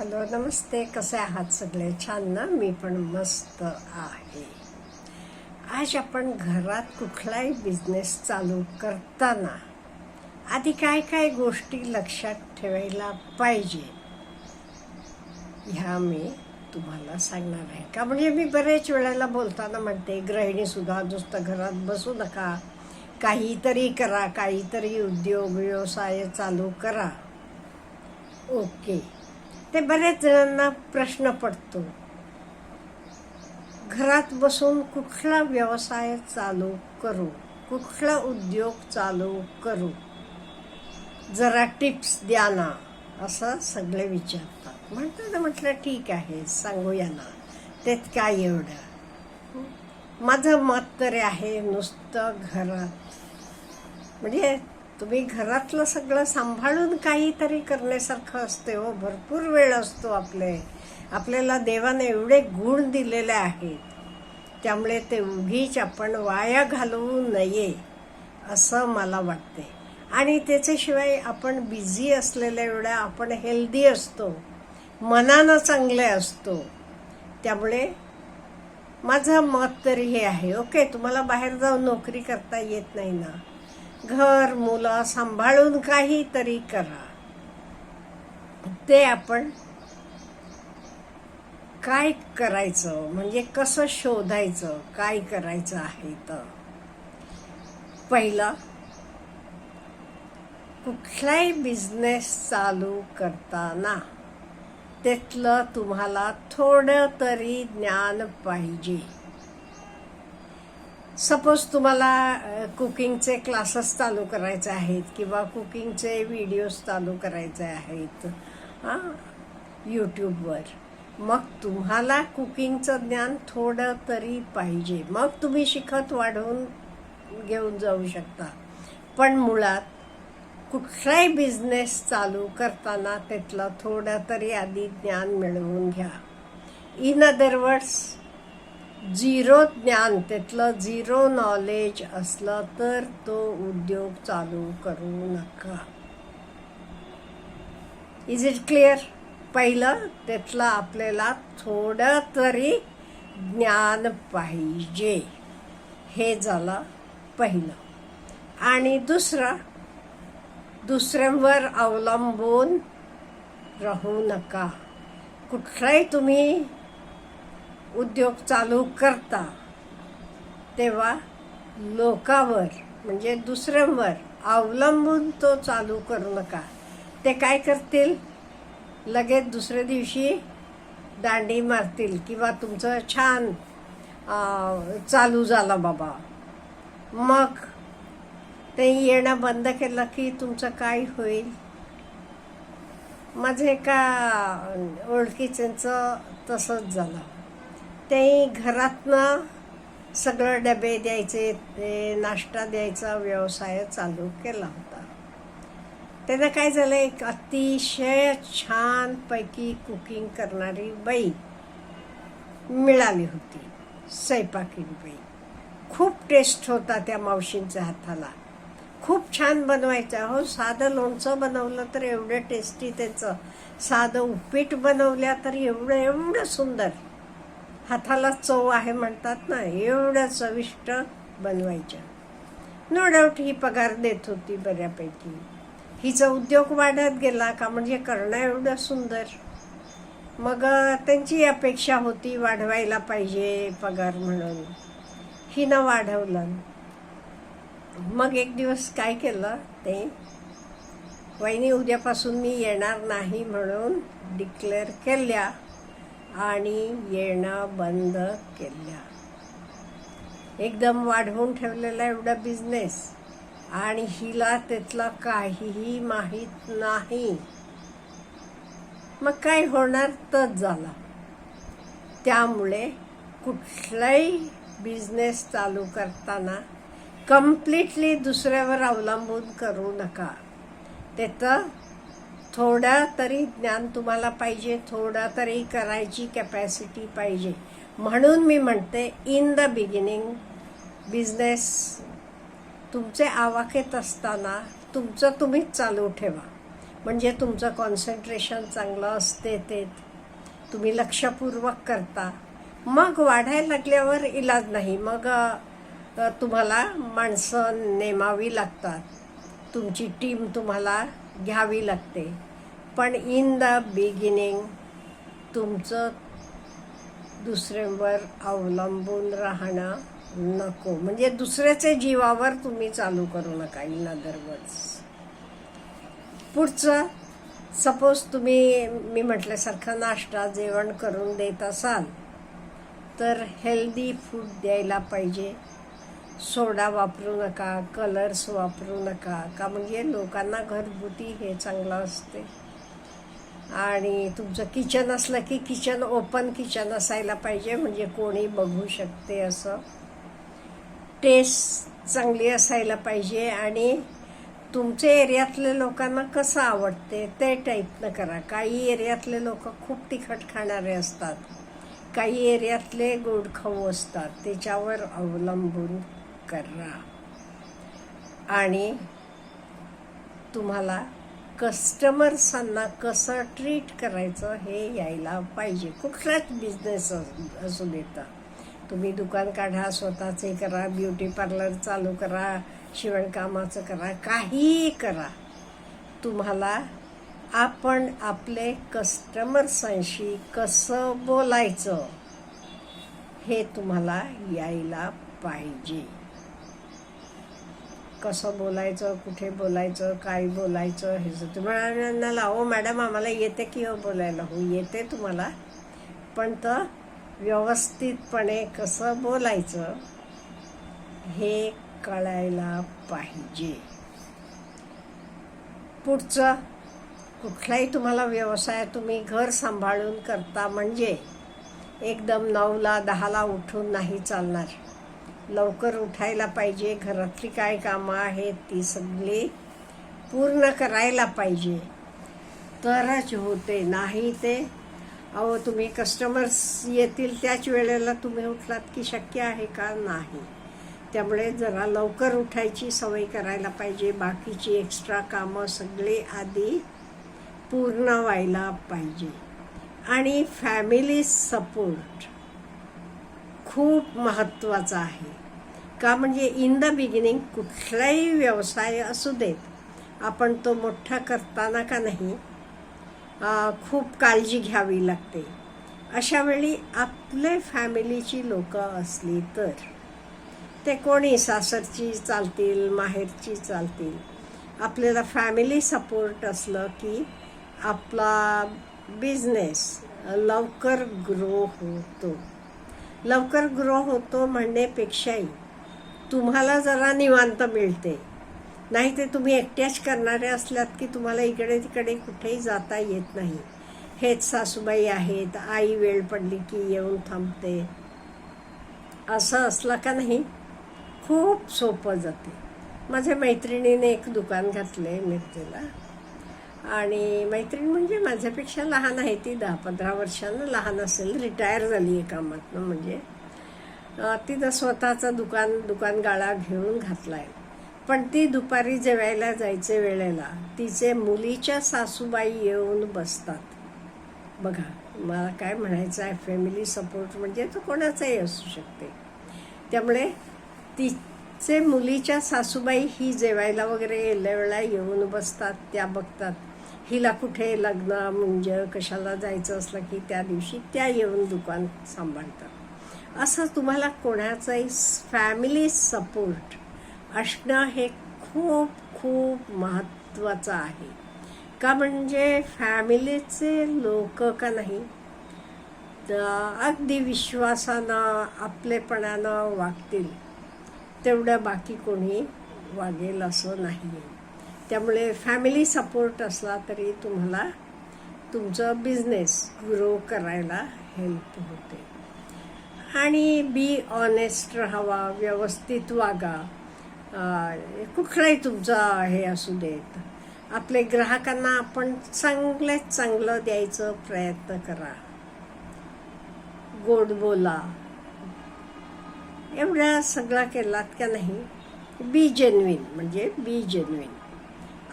Hello नमस्ते. कसे आहात सगळे? छान ना? मी पण मस्त आहे. आज आपण घरात कुठलाही बिझनेस चालू करताना आधी काय काय गोष्टी लक्षात ठेवायला पाहिजे ह्या मी तुम्हाला सांगणार आहे. का म्हणजे मी बरेच वेळेला बोलताना म्हणते गृहिणीसुद्धा नुसतं घरात बसू नका. काहीतरी करा काहीतरी उद्योग व्यवसाय चालू करा. ओके. ते बरेच जणांना प्रश्न पडतो. घरात बसून कुठला व्यवसाय चालू करू? कुठला उद्योग चालू करू? जरा टिप्स द्या ना असं सगळे विचारतात. म्हणतात म्हटलं ठीक आहे सांगूया ना. त्यात काय एवढं? माझं मत तरी आहे नुसतं घरात म्हणजे तुम्ही घरातलं सगळं सांभाळून काहीतरी करण्यासारखं असते हो. भरपूर वेळ असतो आपले. आपल्याला देवाने एवढे गुण दिलेले आहेत. त्यामुळे ते उगीच आपण वाया घालवू नये असं मला वाटते. आणि त्याच्याशिवाय आपण बिझी असलेल्या एवढ्या आपण हेल्दी असतो. मनानं चांगले असतो. त्यामुळे माझं मत तरी हे आहे. ओके तुम्हाला बाहेर जाऊन नोकरी करता येत नाही ना? घर मुलं सांभाळून काहीतरी करा. ते आपण काय करायचं? म्हणजे कसं शोधायचं? काय करायचं आहे तर? पहिलं कुठलाही बिझनेस चालू करताना त्यातलं तुम्हाला थोडं तरी ज्ञान पाहिजे. सपोज तुम्हाला कुकिंगचे क्लासेस चालू करायचे आहेत किंवा कुकिंगचे व्हिडिओज चालू करायचे आहेत हां यूट्यूबवर. मग तुम्हाला कुकिंगचं ज्ञान थोडं तरी पाहिजे. मग तुम्ही शिकत वाढवून घेऊन जाऊ शकता. पण मुळात कुठलाही बिझनेस चालू करताना त्यातलं थोडं तरी आधी ज्ञान मिळवून घ्या. इन अदरवर्ड्स झिरो ज्ञान त्यातलं झिरो नॉलेज असलं तर तो उद्योग चालू करू नका. इज इट क्लिअर पहिलं त्यातलं आपल्याला थोडं तरी ज्ञान पाहिजे. हे झालं पहिलं. आणि दुसरं दुसऱ्यांवर अवलंबून राहू नका. कुठलाही तुम्ही उद्योग चालू करता तेव्हा लोकावर म्हणजे दुसऱ्यांवर अवलंबून तो चालू करू नका. ते काय करतील? लगेच दुसऱ्या दिवशी दांडी मारतील किंवा तुमचं छान चालू झालं बाबा. मग ते येणं बंद केलं की तुमचं काय होईल? माझे एका ओळखीचं तसंच झालं. ते घरातनं सगळं डबे द्यायचे ते नाश्ता द्यायचा व्यवसाय चालू केला होता. त्यानं काय झालं एक अतिशय छानपैकी कुकिंग करणारी बाई मिळाली होती स्वयंपाकीण बाई. खूप टेस्ट होता त्या मावशींच्या हाताला. खूप छान बनवायचं हो साधं लोणचं बनवलं तर एवढं टेस्टी त्याचं साधं उपीट बनवल्या तर एवढं एवढं सुंदर. हाताला चव आहे म्हणतात ना एवढं चविष्ट बनवायच्या नो डाऊट ही पगार देत होती बऱ्यापैकी. हिचा उद्योग वाढत गेला का म्हणजे करणं एवढं सुंदर. मग त्यांची अपेक्षा होती वाढवायला पाहिजे पगार म्हणून. हिनं वाढवलं. मग एक दिवस काय केलं ते? वहिनी उद्यापासून मी येणार नाही म्हणून डिक्लेअर केल्या. आणि येणं बंद केल्या. एकदम वाढवून ठेवलेला एवढा बिझनेस आणि हिला त्यातलं काहीही माहीत नाही. मग काय होणार तच झाला. त्यामुळे कुठलाही बिझनेस चालू करताना कम्प्लिटली दुसऱ्यावर अवलंबून करू नका. त्याचं थोडा तरी ज्ञान तुम्हाला पाहिजे थोडा तरी करायची कॅपॅसिटी पाहिजे. म्हणून मी म्हणते इन द बिगिनिंग बिझनेस तुमचे आवाखेत असताना तुमचं तुम्हीच चालू ठेवा. म्हणजे तुमचं कॉन्सन्ट्रेशन चांगलं असते ते तुम्ही लक्षपूर्वक करता. मग वाढायला लागल्यावर इलाज नाही. मग तुम्हाला माणसं नेमावी लागतात. तुमची टीम तुम्हाला घ्यावी लागते. पण इन द बिगिनिंग तुमचं दुसऱ्यांवर अवलंबून राहणं नको. म्हणजे दुसऱ्याचे जीवावर तुम्ही चालू करू नका इन अदर वर्ड्स पुढचं सपोज तुम्ही मी म्हटल्यासारखं नाश्ता जेवण करून देत असाल तर हेल्दी फूड द्यायला पाहिजे. सोडा वापरू नका कलर्स वापरू नका. का म्हणजे लोकांना घरगुती हे चांगलं असते. आणि तुमचं किचन असलं की किचन ओपन किचन असायला पाहिजे म्हणजे कोणी बघू शकते असं. टेस्ट चांगली असायला पाहिजे आणि तुमच्या एरियातल्या लोकांना कसं आवडते ते टाईपनं करा. काही एरियातले लोक खूप तिखट खाणारे असतात. काही एरियातले गोड खाऊ असतात. त्याच्यावर अवलंबून करा. आणि तुम्हाला कस्टमर्सांना कसं ट्रीट करायचं हे यायला पाहिजे. कुठलाच बिझनेस असू देता तुम्ही दुकान काढा स्वतःचे करा ब्युटी पार्लर चालू करा शिवणकामाचं करा काहीही करा. तुम्हाला आपण आपले कस्टमर्सांशी कसं बोलायचं हे तुम्हाला यायला पाहिजे. कसं बोलायचं कुठे बोलायचं काय बोलायचं हे तुम्ही म्हणाला हो मॅडम आम्हाला येते की हो बोलायला? हो येते तुम्हाला. पण तर व्यवस्थितपणे कसं बोलायचं हे कळायला पाहिजे. पुढचं कुठलाही तुम्हाला व्यवसाय तुम्ही घर सांभाळून करता म्हणजे एकदम नऊला दहाला उठून नाही चालणार. लवकर उठायला पाहिजे घरातली काय कामं आहेत ती सगळी पूर्ण करायला पाहिजे. तरच होते नाही ते. अहो तुम्ही कस्टमर्स येतील त्याच वेळेला तुम्ही उठलात की शक्य आहे का? नाही. त्यामुळे जरा लवकर उठायची सवय करायला पाहिजे. बाकीची एक्स्ट्रा कामं सगळी आधी पूर्ण व्हायला पाहिजे. आणि फॅमिली सपोर्ट खूप महत्त्वाचा आहे. का म्हणजे इन द बिगिनिंग कुठलाही व्यवसाय असू देत आपण तो मोठा करताना का नाही खूप काळजी घ्यावी लागते. अशा वेळी आपले फॅमिलीची लोक असली तर ते कोणी सासरची चालतील माहेरची चालतील आपल्याला फॅमिली सपोर्ट असलं की आपला बिझनेस लवकर ग्रो होतो. लवकर ग्रो होतो म्हणण्यापेक्षाही तुम्हाला जरा निवांत मिळते. नाही ते तुम्ही एकट्याच करणारे असल्यात की तुम्हाला इकडे तिकडे कुठेही जाता येत नाही. हेच सासूबाई आहेत आई वेळ पडली की येऊन थांबते. असं असलं का नाही खूप सोपं जाते. माझ्या मैत्रिणीने एक दुकान घातलं आहे मिरजेला आणि मैत्रीण म्हणजे माझ्यापेक्षा लहान आहे ती दहा पंधरा वर्षानं लहान असेल रिटायर झाली आहे कामातनं म्हणजे. तिथं स्वतःचं दुकान दुकान गाळा घेऊन घातला आहे पण ती दुपारी जेवायला जायचे वेळेला तिचे मुलीच्या सासूबाई येऊन बसतात. बघा मला काय म्हणायचं आहे फॅमिली सपोर्ट म्हणजे तो कोणाचाही असू शकते. त्यामुळे ती चे मुलीच्या सासूबाई ही जेवायला वगैरे गेल्या वेळा येऊन बसतात त्या बघतात. हिला कुठे लग्न म्हणजे कशाला जायचं असलं की त्या दिवशी त्या येऊन दुकान सांभाळतात. असं तुम्हाला कोणाचाही फॅमिली सपोर्ट असणं हे खूप खूप महत्त्वाचं आहे. का म्हणजे फॅमिलीचे लोक का नाही अगदी विश्वासानं आपलेपणानं वागतील. तेवढं बाकी कोणी वागेल असं नाही आहे त्यामुळे फॅमिली सपोर्ट असला तरी तुम्हाला तुमचं बिझनेस ग्रो करायला हेल्प होते. आणि बी ऑनेस्ट राहावा व्यवस्थित वागा. कुठलाही तुमचं हे असू देत. आपले ग्राहकांना आपण चांगल्यात चांगलं द्यायचं प्रयत्न करा. गोड बोला. एवढा सगळा केलात का नाही? बी जेन्युइन म्हणजे बी जेन्युइन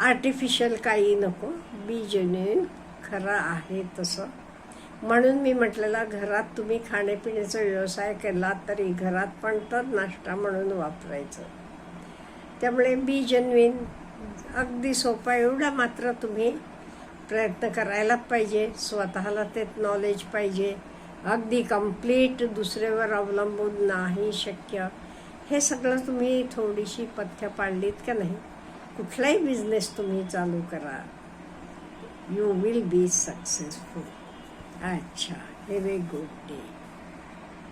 आर्टिफिशियल काही नको बी जेन्युइन खरं आहे तसं. म्हणून मी म्हटलेला घरात तुम्ही खाण्यापिण्याचा व्यवसाय केला तरी घरात पण तर नाश्ता म्हणून वापरायचं. त्यामुळे बी जेन्युइन अगदी सोपा एवढा मात्र तुम्ही प्रयत्न करायला पाहिजे. स्वतःला ते नॉलेज पाहिजे. अगदी कंप्लीट दुसऱ्यावर अवलंबून नाही शक्य. हे सगळं तुम्ही थोडीशी पथ्य पाळलीत का नाही? कुठलाही बिझनेस तुम्ही चालू करा. यू विल बी सक्सेसफुल अच्छा हॅव ए गुड डे